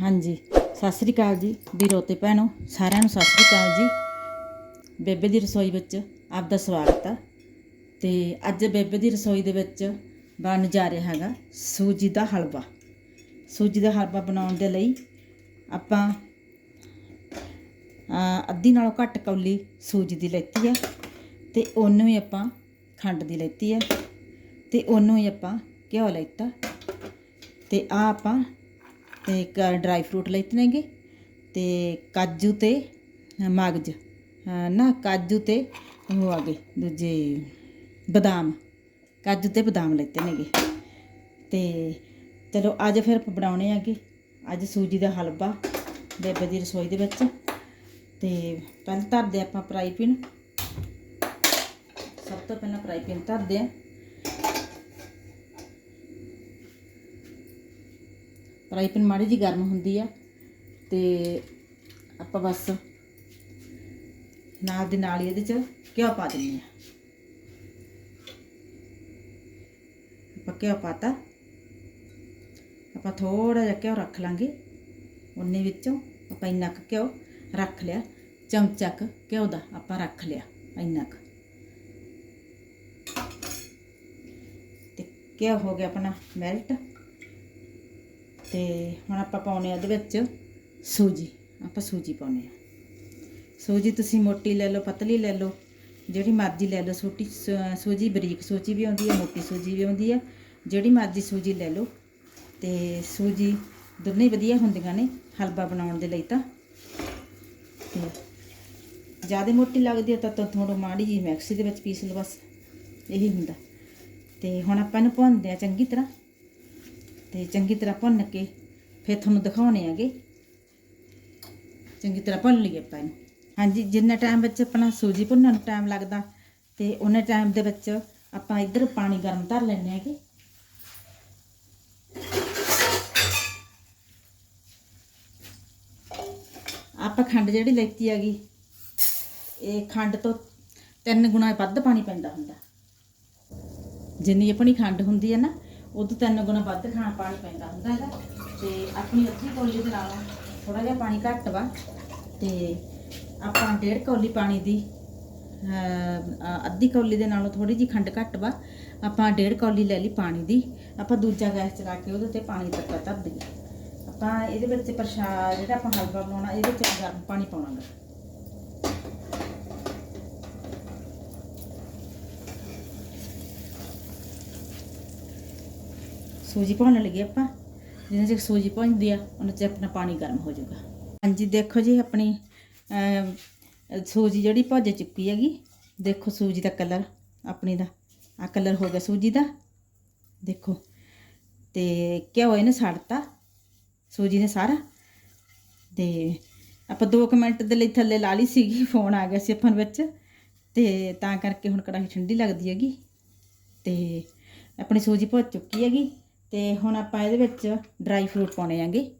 ਹਾਂਜੀ, ਸਤਿ ਸ੍ਰੀ ਅਕਾਲ ਜੀ ਵੀਰੋ ਤੇ ਭੈਣੋ, ਸਾਰਿਆਂ ਨੂੰ ਸਤਿ ਸ੍ਰੀ ਅਕਾਲ ਜੀ। ਬੇਬੇ ਦੀ ਰਸੋਈ ਵਿੱਚ ਆਪ ਦਾ ਸਵਾਗਤ ਆ। ਤੇ ਅੱਜ ਬੇਬੇ ਦੀ ਰਸੋਈ ਦੇ ਵਿੱਚ ਬਣ ਜਾ ਰਿਹਾ ਹੈਗਾ ਸੂਜੀ ਦਾ ਹਲਵਾ। ਸੂਜੀ ਦਾ ਹਲਵਾ ਬਣਾਉਣ ਦੇ ਲਈ ਆਪਾਂ ਅੱਧੀ ਨਾਲੋਂ ਘੱਟ ਕੌਲੀ ਸੂਜੀ ਦੀ ਲੈਤੀ ਹੈ ਤੇ ਉਹਨੂੰ ਹੀ ਆਪਾਂ ਖੰਡ ਦੀ ਲੈਤੀ ਹੈ ਤੇ ਉਹਨੂੰ ਹੀ ਆਪਾਂ ਘਿਓ ਲੈਤਾ ਤੇ ਆ ਆਪਾਂ ਤੇ ਇੱਕ ਡਰਾਈ ਫਰੂਟ ਲੈਤੇ ਨੇਗੇ ਤੇ ਕਾਜੂ ਤੇ ਮਗਜ ਨਾ ਕਾਜੂ ਤੇ ਉਹ ਆ ਗਏ, ਦੂਜੇ ਬਦਾਮ, ਕਾਜੂ ਤੇ ਬਦਾਮ ਲੈਤੇ ਨੇਗੇ। ਤੇ ਚਲੋ ਅੱਜ ਫਿਰ ਆਪਾਂ ਬਣਾਉਣੇ ਆਗੇ ਅੱਜ ਸੂਜੀ ਦਾ ਹਲਵਾ ਬੇਬੇ ਦੀ ਰਸੋਈ ਦੇ ਵਿੱਚ। ਤੇ ਪਹਿਲਾਂ ਧਰਦੇ ਆਪਾਂ ਫਰਾਈ ਪੈਨ। ਸਭ ਤੋਂ ਪਹਿਲਾਂ ਫਰਾਈ ਪੈਨ ਧਰਦੇ ਆ। ਫਰਾਈ ਪੈਨ ਮਾੜੀ ਜੀ ਗਰਮ ਹੁੰਦੀ ਆ ਤੇ ਆਪਾਂ ਬਸ ਨਾਲ ਦੇ ਨਾਲ ਹੀ ਇਹਦੇ ਚ ਘਿਓ ਪਾ ਦਿੰਦੇ ਆ। ਆਪਾਂ ਘਿਓ ਪਾਤਾ। ਆਪਾਂ ਥੋੜਾ ਜਿਹਾ ਘਿਓ ਰੱਖ ਲਾਂਗੇ। ਉਹਨੇ ਵਿੱਚੋਂ ਆਪਾਂ ਇੰਨਾ ਕੁ ਘਿਓ ਰੱਖ ਲਿਆ। ਚਮਚਾ ਕੁ ਘਿਓ ਦਾ ਆਪਾਂ ਰੱਖ ਲਿਆ ਇੰਨਾ ਕੁ। ਤੇ ਘਿਓ ਹੋ ਗਿਆ ਆਪਣਾ ਮੈਲਟ ਤੇ ਹੁਣ ਆਪਾਂ ਪਾਉਣੇ ਆ ਇਹਦੇ ਵਿੱਚ ਸੂਜੀ, ਆਪਾਂ ਸੂਜੀ ਪਾਉਣੇ ਆ। ਸੂਜੀ ਤੁਸੀਂ ਮੋਟੀ ਲੈ ਲਓ, ਪਤਲੀ ਲੈ ਲਓ, ਜਿਹੜੀ ਮਰਜ਼ੀ ਲੈ ਲਓ ਛੋਟੀ ਸ- ਸੂਜੀ ਬਰੀਕ ਸੂਜੀ ਵੀ ਆਉਂਦੀ ਹੈ, ਮੋਟੀ ਸੂਜੀ ਵੀ ਆਉਂਦੀ ਹੈ, ਜਿਹੜੀ ਮਰਜ਼ੀ ਸੂਜੀ ਲੈ ਲਓ। ਤੇ ਸੂਜੀ ਦੋਨੇ ਹੀ ਵਧੀਆ ਹੁੰਦੀਆਂ ਨੇ, ਹਲਵਾ ਬਣਾਉਣ ਦੇ ਲਈ ਤਾਂ। ਤੇ ਜ਼ਿਆਦਾ ਮੋਟੀ ਲੱਗਦੀ ਹੈ ਤਾਂ ਤਾਂ ਮਾੜੀ ਜੀ ਮਿਕਸੀ ਦੇ ਵਿੱਚ ਪੀਸ ਲਓ ਬਸ, ਇਹੀ ਹੁੰਦਾ। ਤੇ ਹੁਣ ਆਪਾਂ ਇਹਨੂੰ ਭੁੰਨਦੇ ਆ ਚੰਗੀ ਤਰ੍ਹਾਂ। ਤੇ ਚੰਗੀ ਤਰ੍ਹਾਂ ਭੁੰਨ ਕੇ ਫਿਰ ਤੁਹਾਨੂੰ ਦਿਖਾਉਣੇ ਆਗੇ ਚੰਗੀ ਤਰ੍ਹਾਂ ਭੁੰਨ ਲਈਏ ਆਪਾਂ ਇਹਨੂੰ। ਹਾਂਜੀ, ਜਿੰਨਾ ਟਾਈਮ ਵਿੱਚ ਆਪਣਾ ਸੂਜੀ ਭੁੰਨਣ ਨੂੰ ਟਾਈਮ ਲੱਗਦਾ ਤੇ ਉਹਨੇ ਟਾਈਮ ਦੇ ਵਿੱਚ ਆਪਾਂ ਇੱਧਰ ਪਾਣੀ ਗਰਮ ਧਰ ਲੈਣੇ ਆਗੇ ਆਪਾਂ ਖੰਡ ਜਿਹੜੀ ਲੈਤੀ ਹੈਗੀ, ਇਹ ਖੰਡ ਤੋਂ ਤਿੰਨ ਗੁਣਾ ਵੱਧ ਪਾਣੀ ਪੈਂਦਾ ਹੁੰਦਾ। ਜਿੰਨੀ ਆਪਣੀ ਖੰਡ ਹੁੰਦੀ ਹੈ ਨਾ ਉਹ ਤੋਂ ਤਿੰਨ ਗੁਣਾ ਵੱਧ ਖਾਣਾ ਪਾਣੀ ਪੈਂਦਾ ਹੁੰਦਾ ਹੈਗਾ ਤੇ ਆਪਣੀ ਅੱਧੀ ਕੌਲੀ ਦੇ ਨਾਲ ਥੋੜਾ ਜਿਹਾ ਪਾਣੀ ਘੱਟ ਵਾ। ਤੇ ਆਪਾਂ ਡੇਢ ਕੌਲੀ ਪਾਣੀ ਦੀ ਅੱਧੀ ਕੌਲੀ ਦੇ ਨਾਲੋਂ ਥੋੜੀ ਜੀ ਖੰਡ ਘੱਟ ਵਾ। ਆਪਾਂ ਡੇਢ ਕੌਲੀ ਲੈ ਲਈ ਪਾਣੀ ਦੀ। ਆਪਾਂ ਦੂਜਾ ਗੈਸ ਚਲਾ ਕੇ ਉਹਦੇ ਤੇ ਪਾਣੀ ਤੱਕ ਧਰ ਦਈਏ। ਆਪਾਂ ਇਹਦੇ ਵਿੱਚ ਪ੍ਰਸ਼ਾਦ ਜਿਹੜਾ ਆਪਾਂ ਹਲਵਾ ਬਣਾਉਣਾ, ਇਹਦੇ ਵਿੱਚ ਗਰਮ ਪਾਣੀ ਪਾਉਣਾ ਸੂਜੀ ਭੁੰਨ ਲੱਗੇ ਆਪਾਂ, ਜਿੰਨੇ ਚਿਰ ਸੂਜੀ ਭੁੰਨਦੀ ਆ, ਉਹਨਾਂ ਚ ਆਪਣਾ ਪਾਣੀ ਗਰਮ ਹੋ ਜਾਊਗਾ। ਹਾਂਜੀ, ਦੇਖੋ ਜੀ ਆਪਣੀ ਸੂਜੀ ਜਿਹੜੀ ਭੁੱਜ ਚੁੱਕੀ ਹੈਗੀ, ਦੇਖੋ ਸੂਜੀ ਦਾ ਕਲਰ, ਆਪਣੀ ਦਾ। ਆ ਕਲਰ ਹੋ ਗਿਆ ਸੂਜੀ ਦਾ, ਦੇਖੋ। ਤੇ ਘਿਓ ਇਹਨੇ ਸੜਤਾ, ਸੂਜੀ ਨੇ ਸਾਰਾ। ਤੇ ਆਪਾਂ 2 ਮਿੰਟ ਦੇ ਲਈ ਥੱਲੇ ਲਾ ਲਈ ਸੀਗੀ, ਫੋਨ ਆ ਗਿਆ ਸੀ ਆਪਾਂ ਵਿੱਚ। ਤੇ ਤਾਂ ਕਰਕੇ ਹੁਣ ਕੜਾਹੀ ਠੰਡੀ ਲੱਗਦੀ ਹੈਗੀ। ਤੇ ਆਪਣੀ ਸੂਜੀ ਭੁੱਜ ਚੁੱਕੀ ਹੈਗੀ। ਤੇ ਹੁਣ ਆਪਾਂ ਇਹਦੇ ਵਿੱਚ ਡਰਾਈ ਫਰੂਟ ਪਾਉਣੇ ਆਂਗੇ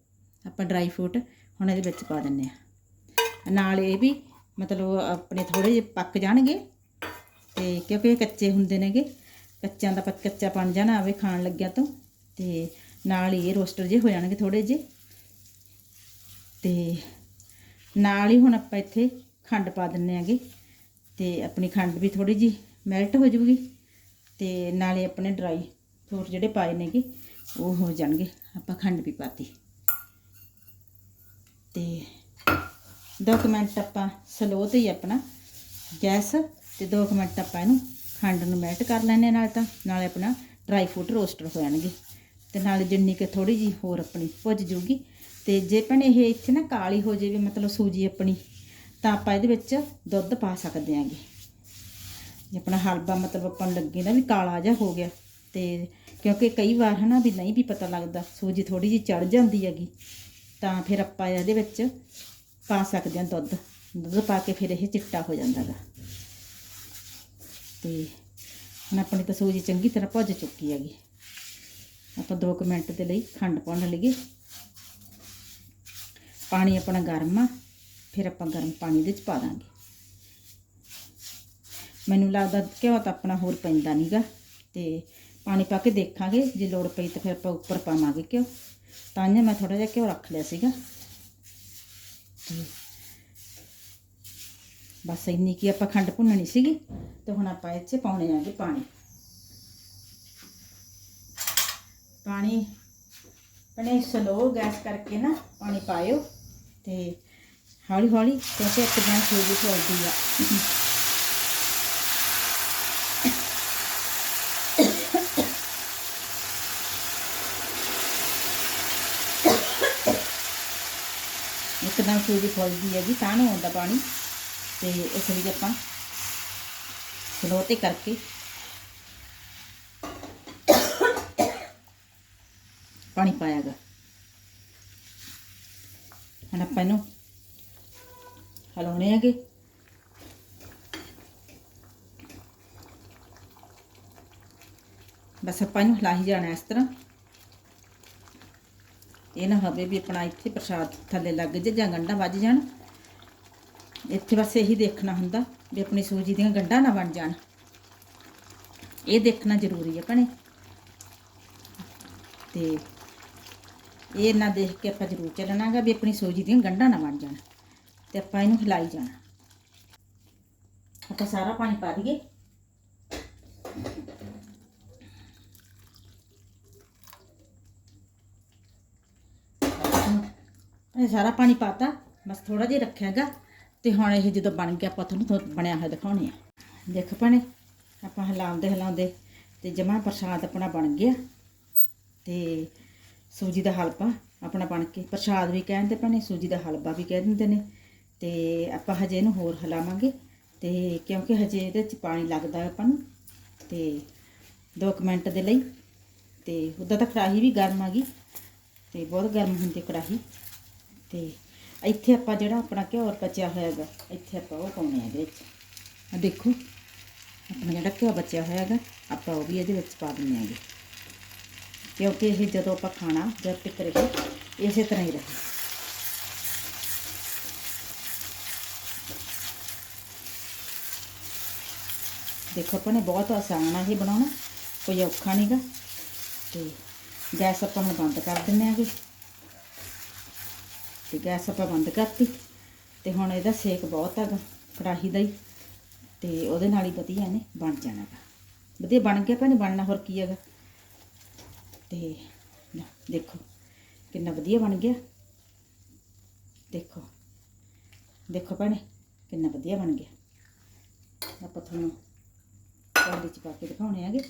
ਆਪਾਂ ਡਰਾਈ ਫਰੂਟ ਹੁਣ ਇਹਦੇ ਵਿੱਚ ਪਾ ਦਿੰਨੇ ਆ ਨਾਲ ਇਹ ਵੀ ਮਤਲਬ ਆਪਣੇ ਥੋੜੇ ਜਿਹੇ ਪੱਕ ਜਾਣਗੇ ਤੇ ਕਿਉਂਕਿ ਇਹ ਕੱਚੇ ਹੁੰਦੇ ਨੇਗੇ, ਕੱਚਿਆਂ ਦਾ ਪੱਕ ਕੱਚਾ ਬਣ ਜਾਣਾ ਆਵੇ ਖਾਣ ਲੱਗਿਆ ਤੋਂ। ਤੇ ਨਾਲ ਹੀ ਇਹ ਰੋਸਟਰ ਜੇ ਹੋ ਜਾਣਗੇ ਥੋੜੇ ਜਿਹੇ। ਤੇ ਨਾਲ ਹੀ ਹੁਣ ਆਪਾਂ ਇੱਥੇ ਖੰਡ ਪਾ ਦਿੰਨੇ ਆਗੇ ਤੇ ਆਪਣੀ ਖੰਡ ਵੀ ਥੋੜੀ ਜੀ ਮੈਲਟ ਹੋ ਜਾਊਗੀ। ਤੇ ਨਾਲੇ ਆਪਣੇ ਡਰਾਈ ਫਰੂਟ ਜਿਹੜੇ ਪਾਏ ਨੇਗੇ, ਉਹ ਹੋ ਜਾਣਗੇ। ਆਪਾਂ ਖੰਡ ਵੀ ਪਾਤੀ। ਤੇ ਦੋ ਕੁ ਮਿੰਟ ਆਪਾਂ ਸਲੋ ਤੇ ਹੀ ਆਪਣਾ ਗੈਸ ਤੇ ਦੋ ਕੁ ਮਿੰਟ ਆਪਾਂ ਇਹਨੂੰ ਖੰਡ ਨੂੰ ਮੈਲਟ ਕਰ ਲੈਣੇ ਨਾਲ ਤਾਂ, ਨਾਲੇ ਆਪਣਾ ਡਰਾਈ ਫਰੂਟ ਰੋਸਟਰ ਹੋ ਜਾਣਗੇ। ਤੇ ਨਾਲੇ ਜਿੰਨੀ ਕਿ ਥੋੜੀ ਜੀ ਹੋਰ ਆਪਣੀ ਭੁੱਜ ਜੂਗੀ। ਤੇ ਜੇ ਭੈਣੇ ਇਹ ਇੱਥੇ ਨਾ ਕਾਲੀ ਹੋ ਜਾਵੇ, ਮਤਲਬ ਸੂਜੀ ਆਪਣੀ, ਤਾਂ ਆਪਾਂ ਇਹਦੇ ਵਿੱਚ ਦੁੱਧ ਪਾ ਸਕਦੇ ਆਂਗੇ ਜੇ ਆਪਣਾ ਹਲਵਾ ਮਤਲਬ ਆਪਾਂ ਲੱਗੇ ਨਾ ਵੀ ਕਾਲਾ ਜਿਹਾ ਹੋ ਗਿਆ। ਤੇ ਕਿਉਂਕਿ ਕਈ ਵਾਰ ਹਨਾ ਵੀ ਨਹੀਂ ਵੀ ਪਤਾ ਲੱਗਦਾ, ਸੂਜੀ ਥੋੜੀ ਜਿਹੀ ਚੜ ਜਾਂਦੀ ਹੈਗੀ, ਤਾਂ ਫਿਰ ਆਪਾਂ ਇਹਦੇ ਵਿੱਚ ਪਾ ਸਕਦੇ ਹਾਂ ਦੁੱਧ ਦੁੱਧ ਪਾ ਕੇ ਫਿਰ ਇਹ ਚਿੱਟਾ ਹੋ ਜਾਂਦਾ ਗਾ। ਤੇ ਹੁਣ ਆਪਣੀ ਤਾਂ ਸੂਜੀ ਚੰਗੀ ਤਰ੍ਹਾਂ ਭੁੱਜ ਚੁੱਕੀ ਹੈਗੀ। ਆਪਾਂ 2 ਮਿੰਟ ਦੇ ਲਈ ਖੰਡ ਪਾਉਣ ਲਈਏ ਪਾਣੀ ਆਪਣਾ ਗਰਮ ਆ, ਫਿਰ ਆਪਾਂ ਗਰਮ ਪਾਣੀ ਦੇ ਵਿੱਚ ਪਾ ਦਾਂਗੇ। ਮੈਨੂੰ ਲੱਗਦਾ ਘਿਓ ਤਾਂ ਆਪਣਾ ਹੋਰ ਪੈਂਦਾ ਨਹੀਂਗਾ ਤੇ ਪਾਣੀ ਪਾ ਕੇ ਦੇਖਾਂਗੇ ਜੇ ਲੋੜ ਪਈ ਤਾਂ ਫਿਰ ਆਪਾਂ ਉੱਪਰ ਪਾਵਾਂਗੇ ਘਿਓ ਤਾਂ ਹੀ ਮੈਂ ਥੋੜਾ ਜਿਹਾ ਘਿਓ ਰੱਖ ਲਿਆ ਸੀਗਾ ਤੇ ਬਸ ਇੰਨੀ ਕੀ ਆਪਾਂ ਖੰਡ ਭੁੰਨਣੀ ਸੀਗੀ ਤੇ ਹੁਣ ਆਪਾਂ ਇਹ 'ਚ ਪਾਉਣੇ ਆਗੇ ਪਾਣੀ ਪਾਣੀ ਪਨੇ ਸਲੋ ਗੈਸ ਕਰਕੇ ਨਾ ਪਾਣੀ ਪਾਇਓ ਤੇ ਹੌਲੀ ਹੌਲੀ ਕਿਉਂਕਿ ਇੱਕ ਦਿਨ ਸੂਜੀ ਫੁੱਲਦੀ ਆ ਇੱਕਦਮ ਸੂਜੀ ਫੁੱਲਦੀ ਹੈਗੀ ਤਾਂ ਨੂੰ ਆਉਂਦਾ ਪਾਣੀ, ਤੇ ਇਸ ਲਈ ਆਪਾਂ ਸਲੋ ਤੇ ਕਰਕੇ ਪਾਣੀ ਪਾਇਆਗਾ। ਹੁਣ ਆਪਾਂ ਇਹਨੂੰ ਹਲਾਉਣੇ ਹੈਗੇ। ਬਸ ਆਪਾਂ ਇਹਨੂੰ ਹਿਲਾ ਹੀ ਜਾਣਾ ਇਸ ਤਰ੍ਹਾਂ। ਇਹ ਨਾ ਹੋਵੇ ਵੀ ਆਪਣਾ ਇੱਥੇ ਪ੍ਰਸ਼ਾਦ ਥੱਲੇ ਲੱਗ ਜੇ ਜਾਂ ਗੰਢਾਂ ਵੱਜ ਜਾਣ। ਇੱਥੇ ਬਸ ਇਹੀ ਦੇਖਣਾ ਹੁੰਦਾ ਵੀ ਆਪਣੀ ਸੂਜੀ ਦੀਆਂ ਗੰਢਾਂ ਨਾ ਬਣ ਜਾਣ। ਇਹ ਦੇਖਣਾ ਜ਼ਰੂਰੀ ਹੈ ਭਣੇ। ਤੇ ਇਹ ਨਾ ਦੇਖ ਕੇ ਆਪਾਂ ਜ਼ਰੂਰ ਚੱਲਣਾਗਾ ਵੀ ਆਪਣੀ ਸੂਜੀ ਦੀਆਂ ਗੰਢਾਂ ਨਾ ਬਣ ਜਾਣ ਤੇ ਆਪਾਂ ਇਹਨੂੰ ਹਿਲਾਈ ਜਾਣਾ। ਆਪਾਂ ਸਾਰਾ ਪਾਣੀ ਪਾ ਦਈਏ। ਇਹ ਸਾਰਾ ਪਾਣੀ ਪਾਤਾ, ਬਸ ਥੋੜਾ ਜਿਹਾ ਰੱਖਿਆਗਾ ਤੇ ਹੁਣ ਇਹ ਜਦੋਂ ਬਣ ਗਿਆ, ਆਪਾਂ ਤੁਹਾਨੂੰ ਬਣਿਆ ਹੋਇਆ ਦਿਖਾਉਣੇ ਆ। ਦੇਖ ਭੈਣੇ, ਆਪਾਂ ਹਿਲਾਉਂਦੇ ਹਿਲਾਉਂਦੇ ਤੇ ਜਮਾ ਪ੍ਰਸ਼ਾਦ ਆਪਣਾ ਬਣ ਗਿਆ। ਤੇ ਸੂਜੀ ਦਾ ਹਲਵਾ ਆਪਣਾ ਬਣ ਕੇ, ਪ੍ਰਸ਼ਾਦ ਵੀ ਕਹਿੰਦੇ ਭੈਣੇ, ਸੂਜੀ ਦਾ ਹਲਵਾ ਵੀ ਕਹਿ ਦਿੰਦੇ ਨੇ। ਤੇ ਆਪਾਂ ਹਜੇ ਇਹਨੂੰ ਹੋਰ ਹਿਲਾਵਾਂਗੇ। ਤੇ ਕਿਉਂਕਿ ਹਜੇ ਇਹਦੇ ਚ ਪਾਣੀ ਲੱਗਦਾ ਆਪਾਂ ਨੂੰ। ਤੇ 2 ਮਿੰਟ ਦੇ ਲਈ। ਤੇ ਉੱਦਾਂ ਤਾਂ ਕੜਾਹੀ ਵੀ ਗਰਮ ਆ ਗਈ। ਤੇ ਬਹੁਤ ਗਰਮ ਹੁੰਦੀ ਕੜਾਹੀ। ਤੇ ਇੱਥੇ ਆਪਾਂ ਜਿਹੜਾ ਆਪਣਾ ਘਿਓ ਬਚਿਆ ਹੋਇਆ ਹੈਗਾ ਇੱਥੇ ਆਪਾਂ ਉਹ ਪਾਉਣੇ ਆ ਇਹਦੇ ਵਿੱਚ। ਆ ਦੇਖੋ, ਆਪਣਾ ਜਿਹੜਾ ਘਿਓ ਬਚਿਆ ਹੋਇਆ ਹੈਗਾ ਆਪਾਂ ਉਹ ਵੀ ਇਹਦੇ ਵਿੱਚ ਪਾ ਦਿੰਦੇ ਆਂਗੇ। ਕਿਉਂਕਿ ਇਹ ਜਦੋਂ ਆਪਾਂ ਖਾਣਾ ਜਦ ਤੱਕ ਰਹੇ ਇਸੇ ਤਰ੍ਹਾਂ ਹੀ ਰਹੇ। ਦੇਖੋ, ਆਪਾਂ ਨੇ ਬਹੁਤ ਆਸਾਨ ਆ ਇਹ ਬਣਾਉਣਾ, ਕੋਈ ਔਖਾ ਨਹੀਂਗਾ ਤੇ ਗੈਸ ਆਪਾਂ ਹੁਣ ਬੰਦ ਕਰ ਦਿੰਨੇ ਆਗੇ। ਤੇ ਗੈਸ ਆਪਾਂ ਬੰਦ ਕਰਤੀ ਤੇ ਹੁਣ ਇਹਦਾ ਸੇਕ ਬਹੁਤ ਹੈਗਾ, ਕੜਾਹੀ ਦਾ ਹੀ, ਤੇ ਉਹਦੇ ਨਾਲ ਹੀ ਵਧੀਆ ਨੇ ਬਣ ਜਾਣਾ ਗਾ। ਵਧੀਆ ਬਣ ਗਿਆ ਭੈਣੇ, ਬਣਨਾ ਹੋਰ ਕੀ ਹੈਗਾ। ਤੇ ਦੇਖੋ ਕਿੰਨਾ ਵਧੀਆ ਬਣ ਗਿਆ। ਦੇਖੋ ਦੇਖੋ ਭੈਣੇ, ਕਿੰਨਾ ਵਧੀਆ ਬਣ ਗਿਆ। ਆਪਾਂ ਤੁਹਾਨੂੰ ਕੌਲੀ ਚ ਪਾ ਕੇ ਦਿਖਾਉਣੇ ਆਗੇ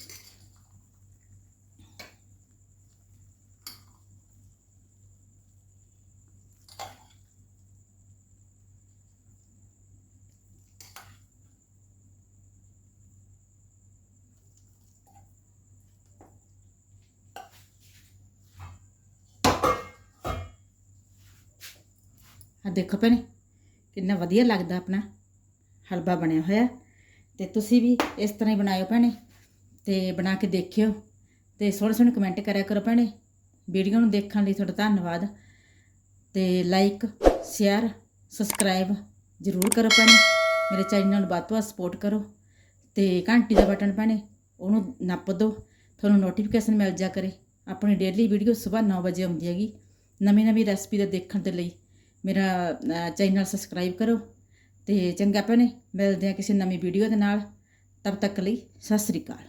ਆ ਦੇਖੋ ਭੈਣੇ, ਕਿੰਨਾ ਵਧੀਆ ਲੱਗਦਾ ਆਪਣਾ ਹਲਵਾ ਬਣਿਆ ਹੋਇਆ। ਤੇ ਤੁਸੀਂ ਵੀ ਇਸ ਤਰ੍ਹਾਂ ਹੀ ਬਣਾਇਓ ਭੈਣੇ, ਤੇ ਬਣਾ ਕੇ ਦੇਖਿਓ। ਤੇ ਸੋਹਣੇ ਸੋਹਣੇ ਕਮੈਂਟ ਕਰਿਆ ਕਰੋ ਭੈਣੇ ਵੀਡੀਓ ਨੂੰ ਦੇਖਣ ਲਈ ਤੁਹਾਡਾ ਧੰਨਵਾਦ। ਤੇ ਲਾਈਕ ਸ਼ੇਅਰ ਸਬਸਕ੍ਰਾਈਬ ਜ਼ਰੂਰ ਕਰੋ ਭੈਣੇ, ਮੇਰੇ ਚੈਨਲ ਨੂੰ ਵੱਧ ਤੋਂ ਵੱਧ ਸਪੋਰਟ ਕਰੋ। ਤੇ ਘੰਟੀ ਦਾ ਬਟਨ ਭੈਣੇ, ਉਹਨੂੰ ਨੱਪ ਦਿਓ, ਤੁਹਾਨੂੰ ਨੋਟੀਫਿਕੇਸ਼ਨ ਮਿਲ ਜਾ ਕਰੇ। ਆਪਣੀ ਡੇਲੀ ਵੀਡੀਓ ਸਵੇਰ 9 ਵਜੇ ਆਉਂਦੀ ਹੈਗੀ, ਨਵੀਂ ਨਵੀਂ ਰੈਸਪੀ ਦੇ ਦੇਖਣ ਦੇ ਲਈ। ਮੇਰਾ ਚੈਨਲ ਸਬਸਕ੍ਰਾਈਬ ਕਰੋ ਤੇ ਚੰਗਾ ਭੈਣੇ, ਮਿਲਦੇ ਆ ਕਿਸੇ ਨਵੀਂ ਵੀਡੀਓ ਦੇ ਨਾਲ। ਤਬ ਤੱਕ ਲਈ ਸਤਿ ਸ੍ਰੀ ਅਕਾਲ।